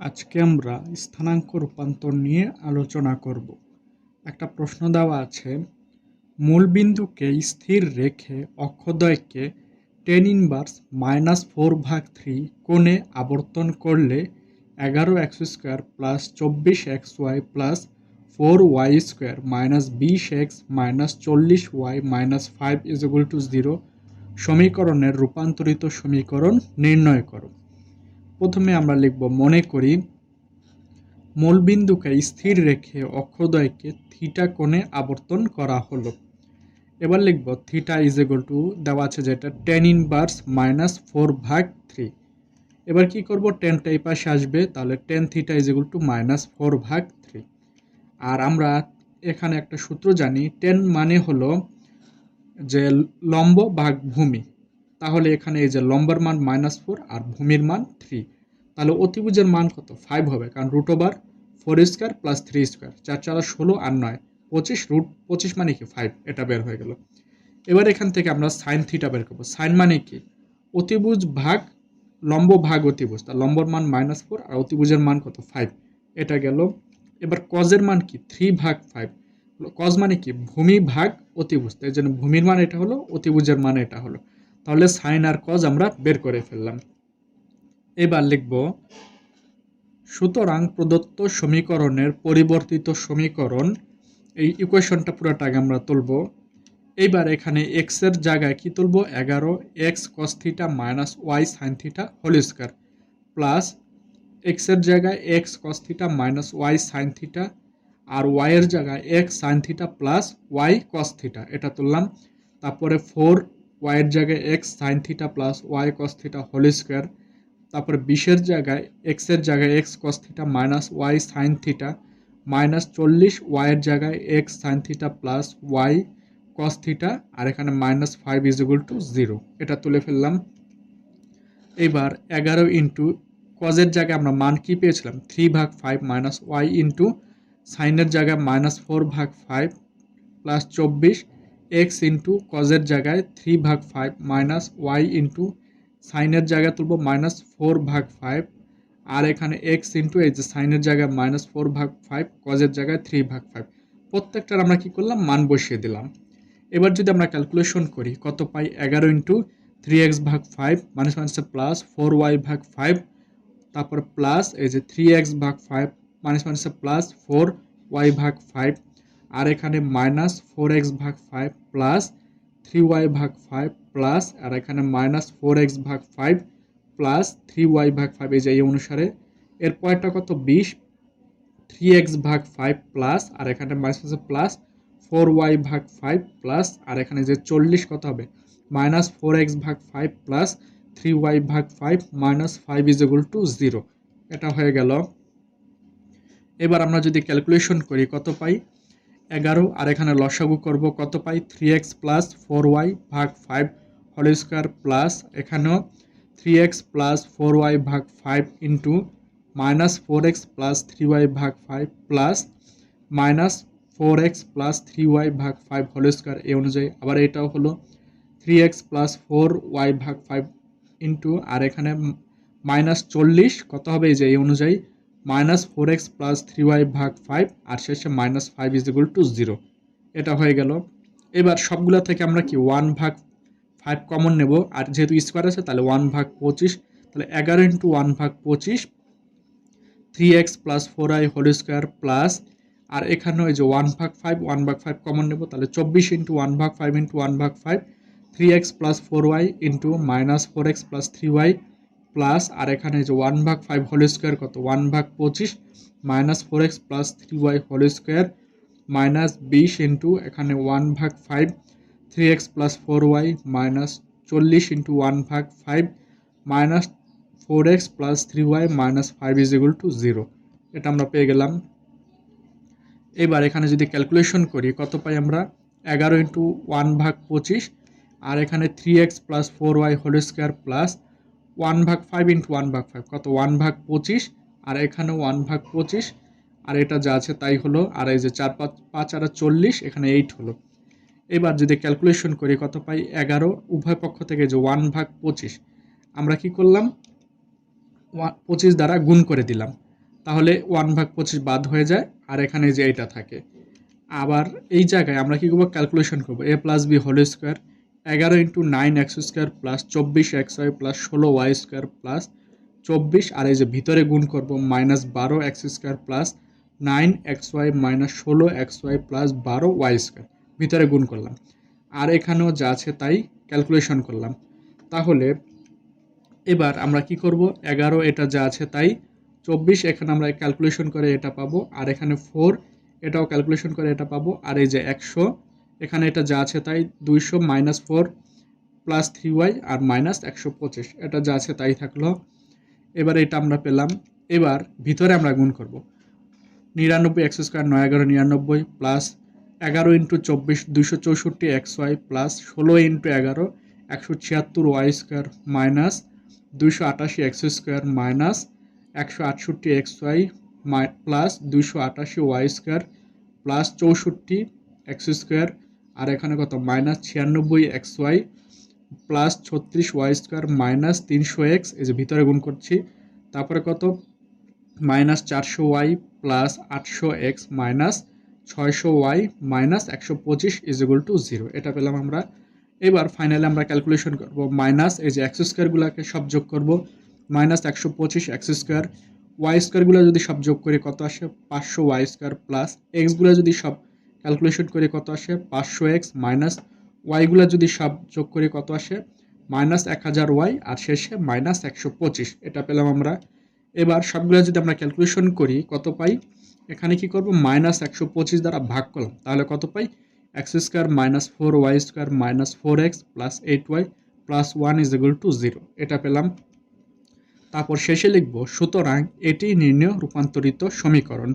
আজকে আমরা স্থানাঙ্ক রূপান্তর নিয়ে আলোচনা করব। একটা প্রশ্ন দেওয়া আছে মূল বিন্দুকে স্থির রেখে অক্ষদ্বয়কে টেন ইনভার্স মাইনাস ফোর ভাগ থ্রি কোণে আবর্তন করলে এগারো এক্স স্কোয়ার প্লাস চব্বিশ x y plus four y square minus বিশ এক্স মাইনাস চল্লিশ y minus five is to zero সমীকরণের রূপান্তরিত সমীকরণ নির্ণয় করো। প্রথমে আমরা লিখব, মনে করি মূলবিন্দুকে স্থির রেখে অক্ষদয়কে থিটা কোণে আবর্তন করা হলো। এবার লিখব, থিটা ইজ এগুল টু, দেওয়া আছে যেটা, টেন ইনভার্স মাইনাস ফোর ভাগ থ্রি। এবার কি করব টেনটা এই পাশে আসবে, তাহলে tan theta is equal to minus four ভাগ থ্রি। আর আমরা এখানে একটা সূত্র জানি, টেন মানে হলো যে লম্ব ভাগ ভূমি তাহলে এখানে এই যে লম্বার মান মাইনাস ফোর আর ভূমির মান থ্রি। তাহলে অতিভুজের মান কত? ফাইভ হবে, কারণ root over four square plus three square চার চার ষোলো আর নয়, পঁচিশ রুট পঁচিশ মানে কি? ফাইভ এটা বের হয়ে গেল। এবার এখান থেকে আমরা সাইন থিটা বের করব। সাইন মানে কি? অতিভুজ ভাগ, লম্ব ভাগ অতিভুজ। তার লম্বর মান মাইনাস ফোর আর অতিভুজের মান কত? ফাইভ এটা গেল। এবার কজের মান কি? থ্রি ভাগ ফাইভ কজ মানে কি? ভূমি ভাগ অতিভুজ। তাই জন্য ভূমির মান এটা হলো, অতিভুজের মান এটা হলো। তাহলে সাইন আর কজ আমরা বের করে ফেললাম। এবার লিখব, সুতরাং প্রদত্ত সমীকরণের পরিবর্তিত সমীকরণ, এই ইকুয়েশনটা পুরোটাকে আমরা তুলব। এইবার এখানে এক্সের জায়গায় কি তুলব? এগারো x cos theta minus y sine theta whole square plus এক্সের জায়গায় x cos theta minus y sine theta আর ওয়াই এর জায়গায় x sine theta plus y cos theta এটা তুললাম। তারপরে ফোর ওয়াইয়ের জায়গায় x sine theta plus y cos theta whole square তারপরে বিশের জায়গায় এক্সের জায়গায় x cos theta minus y sine theta minus চল্লিশ ওয়াইয়ের জায়গায় x sine theta plus y cos theta আর এখানে minus five is to zero এটা তুলে ফেললাম। এবার এগারো ইন্টু কজের জায়গায় আমরা মান কি পেয়েছিলাম? থ্রি ভাগ ফাইভ মাইনাস ওয়াই ইন্টু সাইনের জায়গায় মাইনাস ফোর ভাগ ফাইভ প্লাস চব্বিশ এক্স ইন্টু কজের জায়গায় থ্রি ভাগ ফাইভ মাইনাস ওয়াই ইন্টু সাইনের জায়গায় তুলব মাইনাস ফোর ভাগ ফাইভ আর এখানে এক্স ইন্টু এই যে সাইনের জায়গায় মাইনাস ফোর ভাগ ফাইভ কজের জায়গায় থ্রি ভাগ ফাইভ প্রত্যেকটার আমরা কি করলাম? মান বসিয়ে দিলাম। এবার যদি আমরা ক্যালকুলেশন করি, কত পাই? এগারো ইন্টু থ্রি এক্স ভাগ ফাইভ মাইনাস মাইনাসে প্লাস ফোর ওয়াই ভাগ ফাইভ তারপর প্লাস এই যে থ্রি এক্স ভাগ ফাইভ মাইনাস মাইনাসে প্লাস ফোর ওয়াই ভাগ ফাইভ আর এখানে মাইনাস ফোর এক্স ভাগ ফাইভ প্লাস থ্রি ওয়াই ভাগ ফাইভ প্লাস আর এখানে মাইনাস ফোর এক্স ভাগ ফাইভ প্লাস থ্রি ওয়াই ভাগ ফাইভ এই যে অনুসারে। এর পরেরটা কত? বিশ। থ্রি এক্স ভাগ ফাইভ প্লাস আর এখানে মাইনাস আছে প্লাস ফোর ওয়াই ভাগ ফাইভ প্লাস আর এখানে যে চল্লিশ কত হবে? মাইনাস ফোর এক্স ভাগ ফাইভ প্লাস থ্রি ওয়াই ভাগ five minus five is equal to zero এটা হয়ে গেল। এবার আমরা যদি ক্যালকুলেশন করি, কত পাই? এগারো, আর এখানে লসাগু করব কত পাই? Three x plus four y ভাগ ফাইভ হোল স্কোয়ার প্লাস এখানেও three x plus four y ভাগ five into minus four x plus three y ভাগ five plus minus four x plus three y ভাগ ফাইভ হোল স্কোয়ার এই অনুযায়ী। আবার এটাও হলো three x plus four y ভাগ ফাইভ ইন্টু আর এখানে মাইনাস চল্লিশ, কত হবে? এই যে, এই অনুযায়ী minus four x plus three y ভাগ ফাইভ আর শেষে minus five is equal to zero এটা হয়ে গেল। এবার সবগুলো থেকে আমরা কি ওয়ান ভাগ ফাইভ কমন নেব? আর যেহেতু স্কোয়ার আছে, তাহলে ওয়ান ভাগ পঁচিশ। তাহলে এগারো ইন্টু ওয়ান ভাগ পঁচিশ three x plus four y whole square plus আর এখানেও এই যে ওয়ান ভাগ ফাইভ ওয়ান ভাগ ফাইভ কমন নেব, তাহলে চব্বিশ ইন্টু ওয়ান ভাগ ফাইভ ইন্টু ওয়ান ভাগ five three x plus four y into minus four x plus three y plus আর এখানে যে ওয়ান ভাগ ফাইভ হোল স্কোয়ার কত? ওয়ান ভাগ পঁচিশ minus four x plus three y whole square minus বিশ into এখানে one ভাগ five three x plus four y minus চল্লিশ ইন্টু ওয়ান ভাগ five minus four x plus three y minus five is equal to zero এটা আমরা পেয়ে গেলাম। এবার এখানে যদি ক্যালকুলেশন করি, কত পাই আমরা? এগারো ইন্টু ওয়ান ভাগ পঁচিশ, আর এখানে three x plus four y whole square plus one ভাগ ফাইভ ইন্টু ওয়ান ভাগ ফাইভ কত? ওয়ান ভাগ পঁচিশ, আর এখানে ওয়ান ভাগ পঁচিশ, আর এটা যা আছে তাই হলো, আর এই যে চার পাঁচ পাঁচ আর চল্লিশ, এখানে এইট হলো। এবার যদি ক্যালকুলেশন করি, কত পাই? এগারো, উভয় পক্ষ থেকে যে ওয়ান ভাগ পঁচিশ, আমরা কি করলাম? পঁচিশ দ্বারা গুণ করে দিলাম। তাহলে ওয়ান ভাগ পঁচিশ বাদ হয়ে যায়, আর এখানে যে এটা থাকে। আবার এই জায়গায় আমরা কী করব? ক্যালকুলেশন করব। A plus b whole square এগারো into nine x square plus চব্বিশ এক্স ওয়াই প্লাস ষোলো ওয়াই স্কোয়ার প্লাস চব্বিশ, আর এই যে ভিতরে গুণ করব, মাইনাস বারো x square plus nine x y minus ষোলো এক্স ওয়াই প্লাস বারো ওয়াই স্কোয়ার। ভিতরে গুণ করলাম। আর এখানেও যা আছে তাই ক্যালকুলেশন করলাম। তাহলে এবার আমরা কি করব? এগারো, এটা যা আছে তাই। চব্বিশ, এখানে আমরা ক্যালকুলেশন করে এটা পাবো। আর এখানে ফোর, এটাও ক্যালকুলেশন করে এটা পাবো। আর এই যে একশো এখানে এটা যা আছে তাই দুইশো minus four plus three y আর মাইনাস একশো পঁচিশ। এটা যা আছে তাই থাকল। এবার এটা আমরা পেলাম। এবার ভিতরে আমরা গুণ করব। নিরানব্বই একশো স্কোয়ার নয় এগারো নিরানব্বই প্লাস এগারো ইন্টু চব্বিশ দুশো চৌষট্টি এক্স ওয়াই প্লাস ষোলো ইন্টু এগারো একশো ছিয়াত্তর ওয়াই স্কোয়ার মাইনাস দুইশো আটাশি এক্স স্কোয়ার মাইনাস একশো আটষট্টি এক্স ওয়াই প্লাস দুইশো আটাশি ওয়াই স্কোয়ার প্লাস চৌষট্টি এক্স স্কোয়ার আর এখানে কত? মাইনাস ছিয়ানব্বই এক্স ওয়াই প্লাস ছত্রিশ ওয়াই স্কোয়ার মাইনাস তিনশো এক্স, এই যে ভিতরে গুণ করছি। তারপরে কত? মাইনাস চারশো ওয়াই প্লাস আটশো এক্স মাইনাস ছয়শো ওয়াই মাইনাস একশো পঁচিশ ইজ ইকুয়াল টু জিরো। এটা পেলাম আমরা। এবার ফাইনালি আমরা ক্যালকুলেশন করব। মাইনাস এই যে এক্স স্কোয়ারগুলোকে সব যোগ করব। মাইনাস একশো পঁচিশ এক্স স্কোয়ার। ওয়াই স্কোয়ারগুলো যদি সব যোগ করি কত আসে? পাঁচশো ওয়াই স্কোয়ার প্লাস এক্সগুলো যদি সব ক্যালকুলেশন করে কত আসে? পাঁচশো এক্স মাইনাস ওয়াইগুলো যদি সব যোগ করে কত আসে? মাইনাস এক হাজার ওয়াই আর শেষে মাইনাস একশো পঁচিশ। এটা পেলাম আমরা। এবার সবগুলো যদি আমরা ক্যালকুলেশন করি, কত পাই? এখানে কি করব? মাইনাস একশো পঁচিশ দ্বারা ভাগ করলাম। তাহলে কত পাই? X square minus four y square minus four x plus eight y plus one is equal to zero এটা পেলাম। তারপর শেষে লিখব, সুতরাং এটি নির্ণয় রূপান্তরিত সমীকরণ।